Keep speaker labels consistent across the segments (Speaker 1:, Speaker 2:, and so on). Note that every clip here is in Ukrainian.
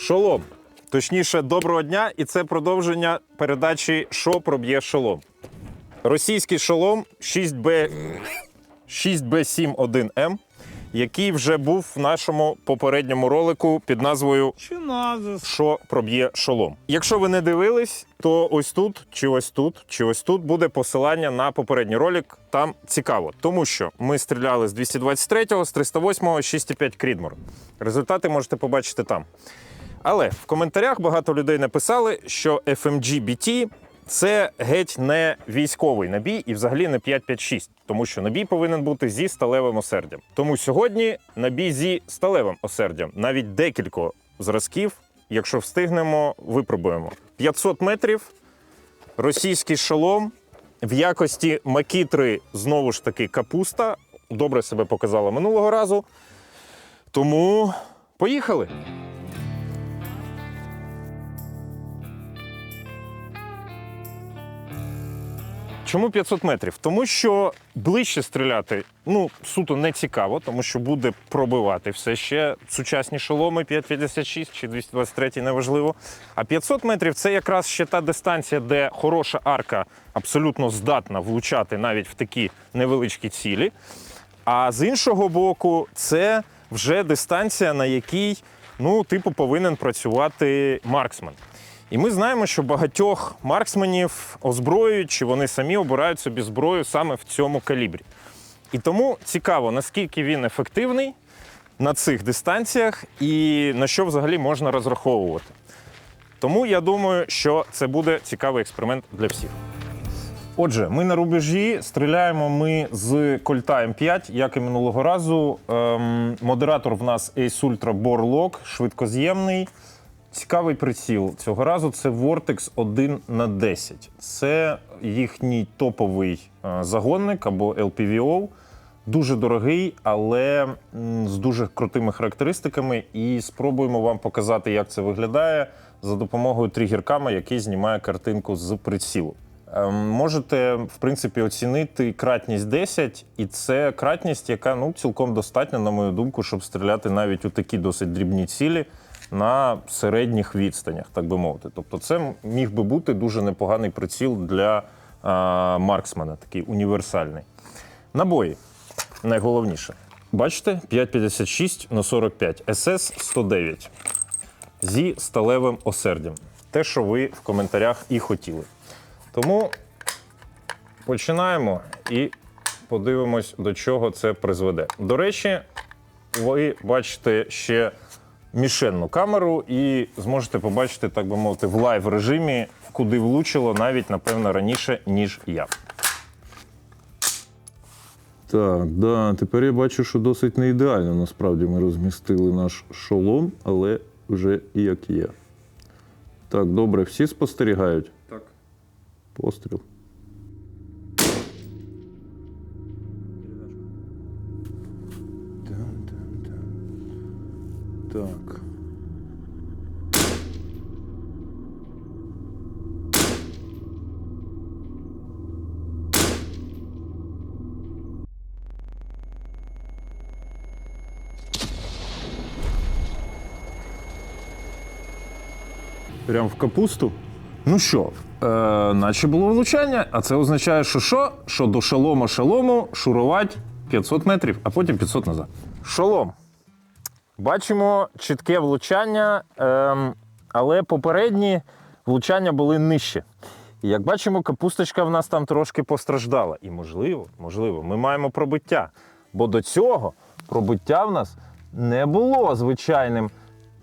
Speaker 1: Шолом. Точніше, доброго дня, і це продовження передачі Що проб'є шолом. Російський шолом 6B 6B71M, який вже був в нашому попередньому ролику під назвою що проб'є шолом. Якщо ви не дивились, то ось тут, чи ось тут, чи ось тут буде посилання на попередній ролик. Там цікаво, тому що ми стріляли з 223-го, з 308-го, 6,5 Крідмор. Результати можете побачити там. Але в коментарях багато людей написали, що FMG BT це геть не військовий набій і взагалі не 5.5.6, тому що набій повинен бути зі сталевим осердям. Тому сьогодні набій зі сталевим осердям, навіть декілька зразків, якщо встигнемо, випробуємо. 500 метрів, російський шолом в якості макітри знову ж таки капуста. Добре себе показала минулого разу. Тому поїхали. Чому 500 метрів? Тому що ближче стріляти ну суто не цікаво, тому що буде пробивати все ще сучасні шоломи 5,56 чи 223, неважливо. А 500 метрів це якраз ще та дистанція, де хороша арка абсолютно здатна влучати навіть в такі невеличкі цілі. А з іншого боку, це вже дистанція, на якій ну, типу, повинен працювати марксмен. І ми знаємо, що багатьох марксменів озброюють, чи вони самі обирають собі зброю саме в цьому калібрі. І тому цікаво, наскільки він ефективний на цих дистанціях і на що взагалі можна розраховувати. Тому я думаю, що це буде цікавий експеримент для всіх. Отже, ми на рубежі стріляємо ми з кольта М5, як і минулого разу. Ем, модератор в нас Ace Ultra Bore Lock, швидкоз'ємний. Цікавий приціл цього разу це Vortex 1 на 10. Це їхній топовий е, загонник або LPVO. Дуже дорогий, але з дуже крутими характеристиками. І спробуємо вам показати, як це виглядає за допомогою тригеркама, який знімає картинку з прицілу. Ем, Можете, в принципі, оцінити кратність 10, і це кратність, яка ну, цілком достатня, на мою думку, щоб стріляти навіть у такі досить дрібні цілі на середніх відстанях, так би мовити. Тобто, це міг би бути дуже непоганий приціл для а, марксмена, такий універсальний. Набої найголовніше. Бачите, 5,56 на 45 СС 109 зі сталевим осердям. Те, що ви в коментарях і хотіли. Тому починаємо і подивимось, до чого це призведе. До речі, ви бачите ще мішенну камеру і зможете побачити, так би мовити, в лайв режимі, куди влучило навіть, напевно, раніше, ніж я.
Speaker 2: Так, да, тепер я бачу, що досить не ідеально насправді ми розмістили наш шолом, але вже як є. Так, добре, всі спостерігають?
Speaker 3: Так.
Speaker 2: Постріл.
Speaker 1: Прям в капусту. Ну що, е, наче було влучання, а це означає, що що? Що до шолома шолому шурувати 500 метрів, а потім 500 назад. Шолом. Бачимо чітке влучання, ем, але попередні влучання були нижче. І як бачимо, капусточка в нас там трошки постраждала. І можливо, можливо, ми маємо пробиття. Бо до цього пробиття в нас не було звичайним,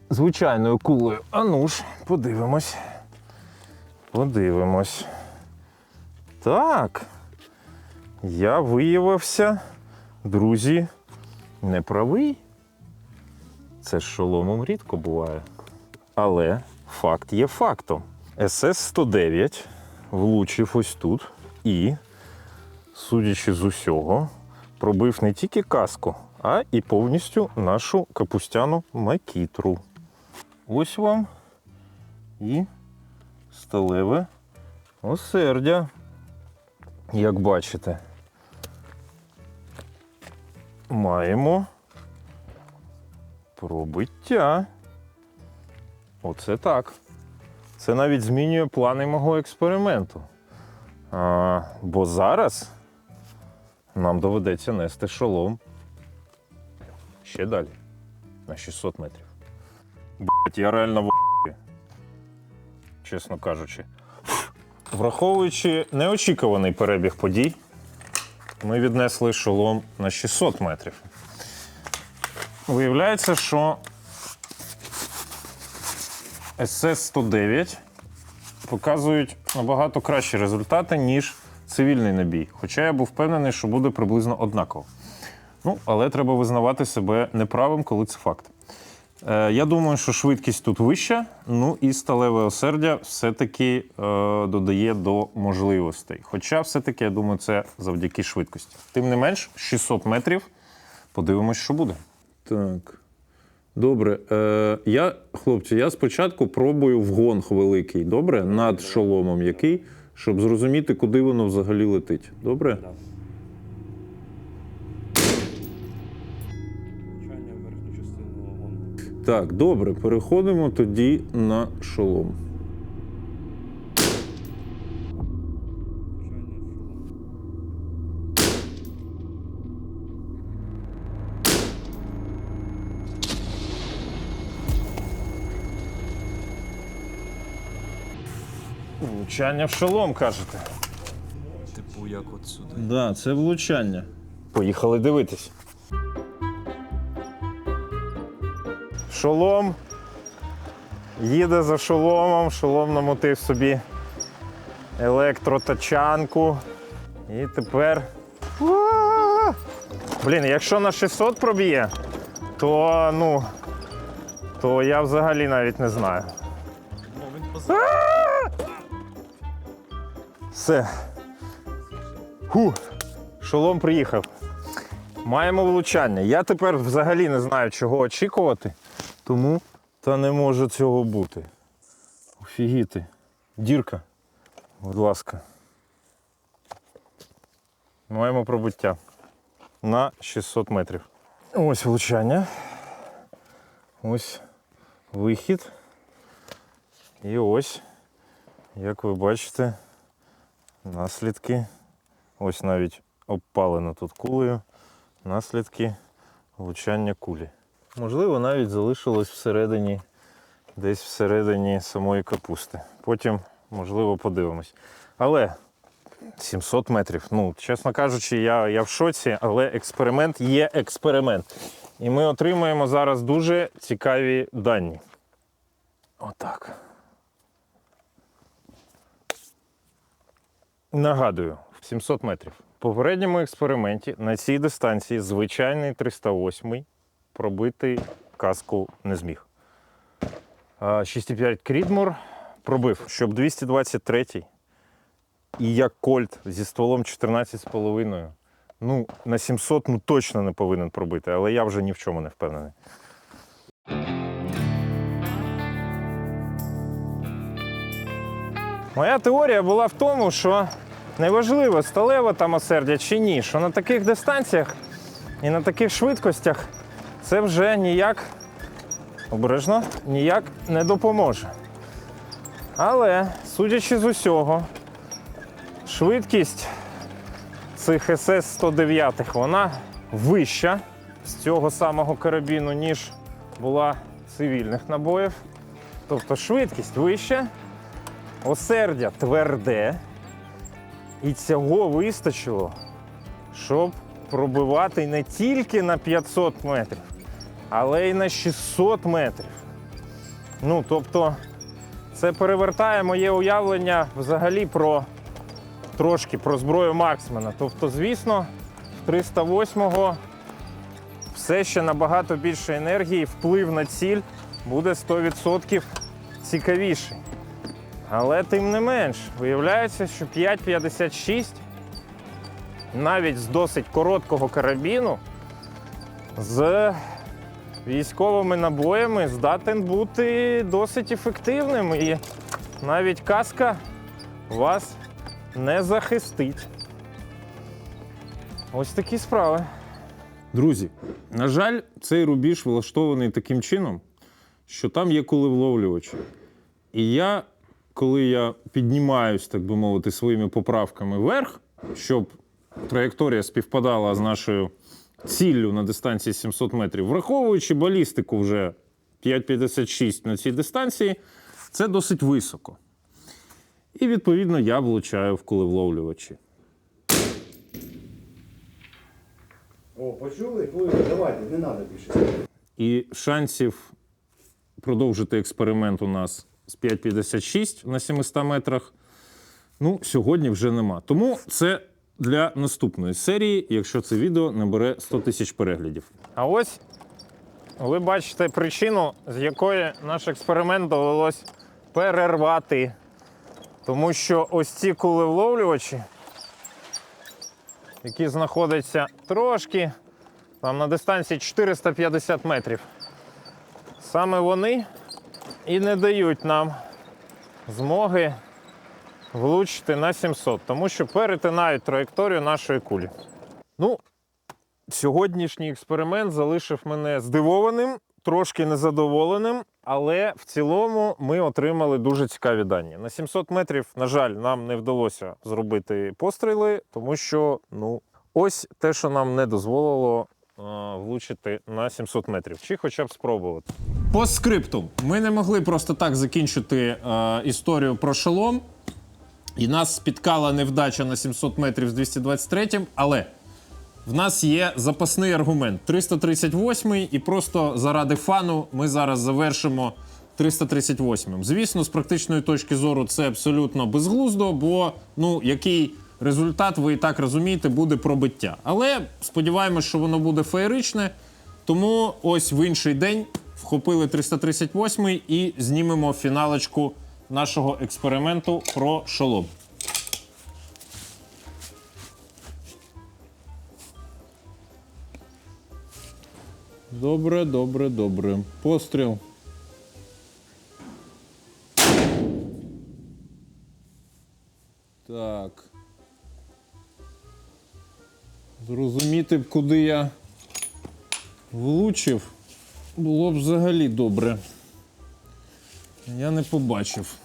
Speaker 1: звичайною кулею. А ну ж, подивимось. Подивимось. Так. Я виявився, друзі, неправий. Це з шоломом рідко буває. Але факт є фактом. СС-109 влучив ось тут і, судячи з усього, пробив не тільки каску, а і повністю нашу капустяну макітру. Ось вам і сталеве осердя, як бачите. Маємо пробиття. Оце так. Це навіть змінює плани мого експерименту. А, бо зараз нам доведеться нести шолом ще далі, на 600 метрів. Блять, я реально в чесно кажучи. Враховуючи неочікуваний перебіг подій, ми віднесли шолом на 600 метрів. Виявляється, що СС-109 показують набагато кращі результати, ніж цивільний набій. Хоча я був впевнений, що буде приблизно однаково. Ну, але треба визнавати себе неправим, коли це факт. Е, я думаю, що швидкість тут вища, ну і сталеве осердя все-таки е, додає до можливостей. Хоча, все-таки, я думаю, це завдяки швидкості. Тим не менш, 600 метрів. Подивимось, що буде.
Speaker 2: Так. Добре. Е, я, хлопці, я спочатку пробую вгон великий, добре? Над шоломом який, щоб зрозуміти, куди воно взагалі летить. Добре? Так, добре, переходимо тоді на шолом.
Speaker 3: Влучання в шолом.
Speaker 1: Кажете.
Speaker 3: Типу, як от сюди.
Speaker 2: Да, це влучання.
Speaker 1: Поїхали дивитись. Шолом. Їде за шоломом, шолом намотив собі електротачанку. І тепер. Блін, якщо на 600 проб'є, то ну. То я взагалі навіть не знаю. Все. Ху. Шолом приїхав. Маємо влучання. Я тепер взагалі не знаю, чого очікувати, тому та не може цього бути. Офігіти. Дірка. Будь ласка. Маємо пробуття на 600 метрів. Ось влучання. Ось вихід. І ось, як ви бачите, наслідки. Ось навіть обпалено тут кулею. Наслідки влучання кулі. Можливо, навіть залишилось всередині, десь всередині самої капусти. Потім, можливо, подивимось. Але 700 метрів. Ну, чесно кажучи, я, я в шоці, але експеримент є експеримент. І ми отримаємо зараз дуже цікаві дані. Отак. Нагадую, 700 метрів. В попередньому експерименті на цій дистанції звичайний 308 пробити каску не зміг. 6,5 Крідмор пробив, щоб 223 і як Кольт зі стволом 14,5. Ну, на 700 ну, точно не повинен пробити, але я вже ні в чому не впевнений. Моя теорія була в тому, що неважливо, сталева там осердя чи ні, що на таких дистанціях і на таких швидкостях це вже ніяк обережно ніяк не допоможе. Але, судячи з усього, швидкість цих СС-109 вона вища з цього самого карабіну, ніж була цивільних набоїв. Тобто швидкість вища, осердя тверде, і цього вистачило, щоб пробивати не тільки на 500 метрів, але й на 600 метрів. Ну, тобто, це перевертає моє уявлення взагалі про трошки про зброю Марксмена. Тобто, звісно, в 308-го все ще набагато більше енергії, вплив на ціль буде 100% цікавіший. Але тим не менш, виявляється, що 5,56 навіть з досить короткого карабіну з військовими набоями здатен бути досить ефективним. І навіть каска вас не захистить. Ось такі справи.
Speaker 2: Друзі, на жаль, цей рубіж влаштований таким чином, що там є кулевловлювачі. І я, коли я піднімаюсь, так би мовити, своїми поправками вверх, щоб траєкторія співпадала з нашою ціллю на дистанції 700 метрів, враховуючи балістику вже 5,56 на цій дистанції, це досить високо. І відповідно я влучаю в кулевловлювачі.
Speaker 4: О, почули? Давайте, не треба більше.
Speaker 2: І шансів продовжити експеримент у нас з 5,56 на 700 метрах. Ну, сьогодні вже нема. Тому це для наступної серії, якщо це відео набере 100 тисяч переглядів.
Speaker 1: А ось ви бачите причину, з якої наш експеримент довелось перервати. Тому що ось ці кулевловлювачі, які знаходяться трошки там, на дистанції 450 метрів, саме вони і не дають нам змоги влучити на 700, тому що перетинають траєкторію нашої кулі. Ну, Сьогоднішній експеримент залишив мене здивованим, трошки незадоволеним, але в цілому ми отримали дуже цікаві дані. На 700 метрів, на жаль, нам не вдалося зробити постріли, тому що ну, ось те, що нам не дозволило е, влучити на 700 метрів, чи хоча б спробувати. По скрипту ми не могли просто так закінчити е, історію про шолом. І нас спіткала невдача на 700 метрів з 223, але в нас є запасний аргумент 338 і просто заради фану ми зараз завершимо 338-м. Звісно, з практичної точки зору це абсолютно безглуздо, бо ну який результат, ви і так розумієте, буде пробиття. Але сподіваємось, що воно буде феєричне. Тому ось в інший день вхопили 338 і знімемо фіналочку нашого експерименту про шолом. Добре, добре, добре. Постріл. Так. Зрозуміти б, куди я влучив, було б взагалі добре. Я не побачив.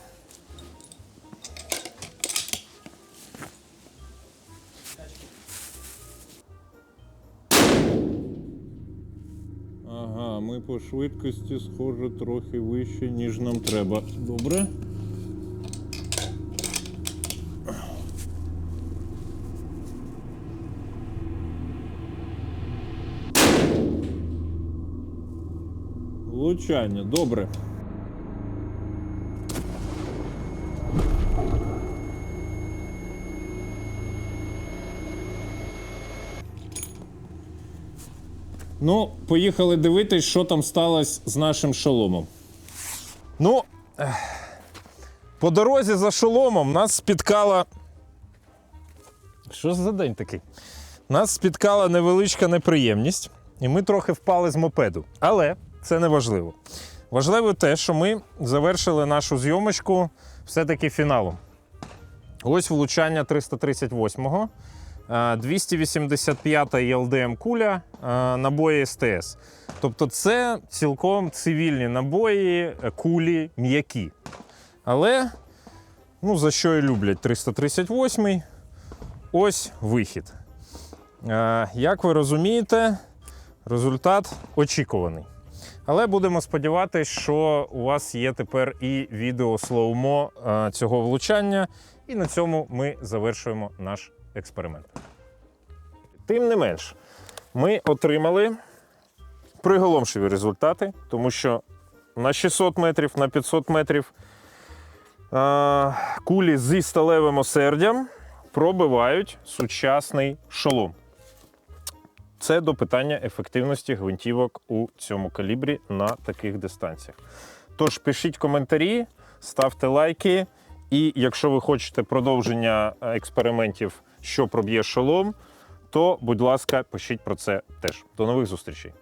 Speaker 1: Ага, ми по швидкості, схоже, трохи вище, ніж нам треба. Добре. Влучання, добре. Ну, поїхали дивитись, що там сталося з нашим шоломом. Ну, по дорозі за шоломом нас спіткала. Що за день такий? Нас спіткала невеличка неприємність, і ми трохи впали з мопеду. Але це не важливо. Важливо те, що ми завершили нашу зйомочку все-таки фіналом. Ось влучання 338-го. Е, 285 ЄЛДМ куля, е, набої СТС. Тобто це цілком цивільні набої, е, кулі м'які. Але, ну, за що і люблять 338 ось вихід. Е, Як ви розумієте, результат очікуваний. Але будемо сподіватися, що у вас є тепер і відео слоумо е, цього влучання. І на цьому ми завершуємо наш експеримент. Тим не менш, ми отримали приголомшиві результати, тому що на 600 метрів, на 500 метрів кулі зі сталевим осердям пробивають сучасний шолом. Це до питання ефективності гвинтівок у цьому калібрі на таких дистанціях. Тож пишіть коментарі, ставте лайки. І якщо ви хочете продовження е, експериментів, що проб'є шолом, то, будь ласка, пишіть про це теж. До нових зустрічей!